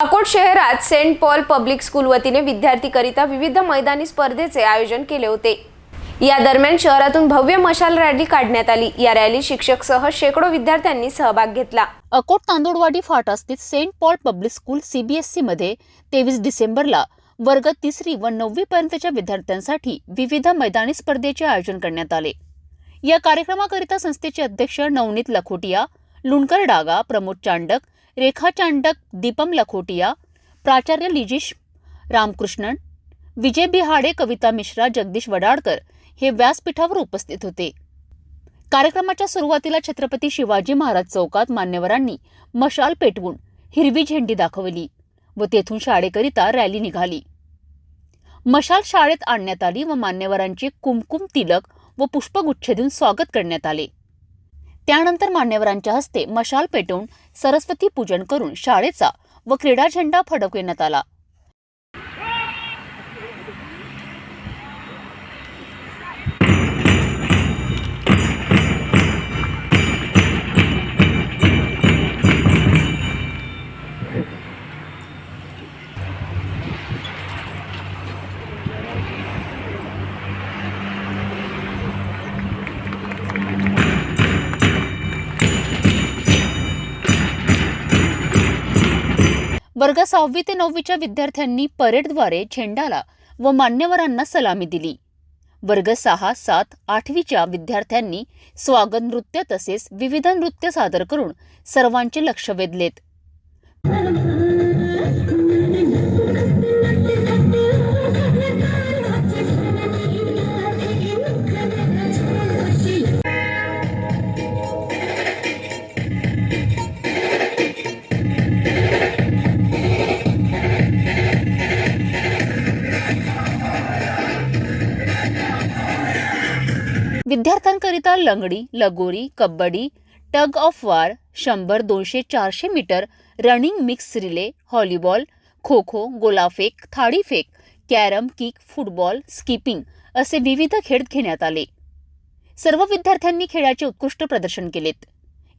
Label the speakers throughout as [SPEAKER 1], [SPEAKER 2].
[SPEAKER 1] अकोट शहरात Saint Paul public school वतीने विद्यार्थीकरिता विविध मैदानी स्पर्धेचे आयोजन केले होते. या दरम्यान शहरातून भव्य मशाल रॅली काढण्यात आली. या रॅली शिक्षक सह शेकडो विद्यार्थ्यांनी सहभाग घेतला.
[SPEAKER 2] अकोट तांदूळवाडी फाटा स्थित Saint Paul public school CBSE मध्ये तेवीस डिसेंबरला वर्ग तिसरी व नववी पर्यंतच्या विद्यार्थ्यांसाठी विविध मैदानी स्पर्धेचे आयोजन करण्यात आले. या कार्यक्रमाकरिता संस्थेचे अध्यक्ष नवनीत लखोटिया लुणकर डागा प्रमोद चांडक रेखा चांडक दीपम लखोटिया प्राचार्य लिजिश रामकृष्णन विजय बिहाडे कविता मिश्रा जगदीश वडाडकर हे व्यासपीठावर उपस्थित होते. कार्यक्रमाच्या सुरुवातीला छत्रपती शिवाजी महाराज चौकात मान्यवरांनी मशाल पेटवून हिरवी झेंडी दाखवली व तेथून शाळेकरिता रॅली निघाली. मशाल शाळेत आणण्यात आली व मान्यवरांचे कुमकुम तिलक व पुष्पगुच्छ देऊन स्वागत करण्यात आले. त्यानंतर मान्यवरांच्या हस्ते मशाल पेटवून सरस्वती पूजन करून शाळेचा व क्रीडा झेंडा फडकविण्यात आला. वर्ग सहावी ते नववीच्या विद्यार्थ्यांनी परेडद्वारे झेंडाला व मान्यवरांना सलामी दिली. वर्ग सहा सात आठवीच्या विद्यार्थ्यांनी स्वागत नृत्य तसेच विविध नृत्य सादर करून सर्वांचे लक्ष वेधलेत. विद्यार्थ्यांकरिता लंगडी लगोरी कबड्डी टग ऑफ वार शंभर दोनशे चारशे metre running mix relay volleyball kho kho गोलाफेक थाळीफेक कॅरम किक फुटबॉल स्किपिंग असे विविध खेळ घेण्यात आले. सर्व विद्यार्थ्यांनी खेळाचे उत्कृष्ट प्रदर्शन केलेत.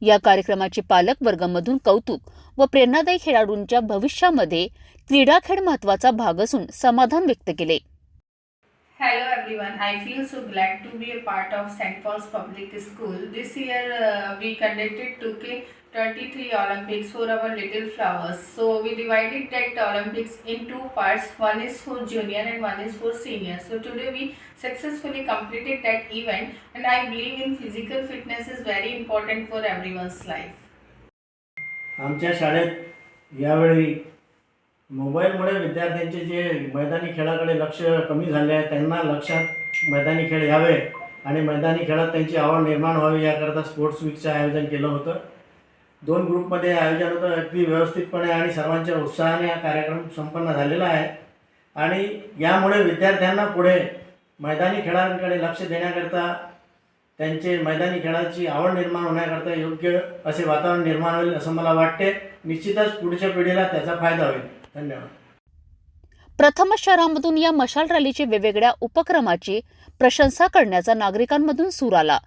[SPEAKER 2] या कार्यक्रमाचे पालक वर्गामधून कौतुक व प्रेरणादायी खेळाडूंच्या भविष्यामध्ये क्रीडा खेळ महत्त्वाचा भाग असून समाधान व्यक्त केले.
[SPEAKER 3] Hello everyone, I feel so glad to be a part of St. Paul's Public School. This year uh, we conducted 2K23 Olympics for our little flowers. So we divided that Olympics in two parts. One is for junior and one is for senior. So today we successfully completed that event and I believe in physical fitness is very important for everyone's life.
[SPEAKER 4] आमच्या शाळेत यावेळी मोबाईलमुळे विद्यार्थ्यांचे जे मैदानी खेळाकडे लक्ष कमी झाले आहे त्यांना लक्षात मैदानी खेळ यावे आणि मैदानी खेळात त्यांची आवड निर्माण व्हावी याकरता स्पोर्ट्स वीकचं आयोजन केलं होतं. दोन ग्रुपमध्ये आयोजन होतं अगदी व्यवस्थितपणे आणि सर्वांच्या उत्साहाने हा कार्यक्रम संपन्न झालेला आहे. आणि यामुळे विद्यार्थ्यांना पुढे मैदानी खेळांकडे लक्ष देण्याकरता त्यांचे मैदानी खेळाची आवड निर्माण होण्याकरता योग्य असे वातावरण निर्माण होईल असं मला वाटते. निश्चितच पुढच्या पिढीला त्याचा फायदा होईल. धन्यवाद.
[SPEAKER 2] प्रथम शहरामधून या मशाल रॅलीचे वेगवेगळ्या उपक्रमाची प्रशंसा करण्याचा नागरिकांमधून सूर आला.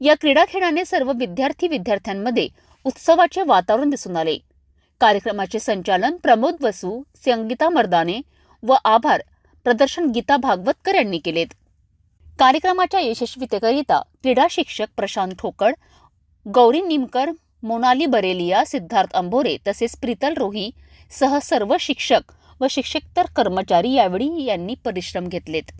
[SPEAKER 2] या क्रीडा खेळाने सर्व विद्यार्थी विद्यार्थ्यांमध्ये उत्सवाचे वातावरण दिसून आले. कार्यक्रमाचे संचालन प्रमोद वसू संगीता मर्दाने व आभार प्रदर्शन गीता भागवतकर यांनी केलेत. कार्यक्रमाच्या यशस्वीतेकरिता क्रीडा शिक्षक प्रशांत ठोकळ गौरी निमकर मोनाली बरेलिया सिद्धार्थ अंभोरे तसेच प्रीतल रोही सह सर्व शिक्षक व शिक्षकेतर कर्मचारी यावेळी यांनी परिश्रम घेतलेत.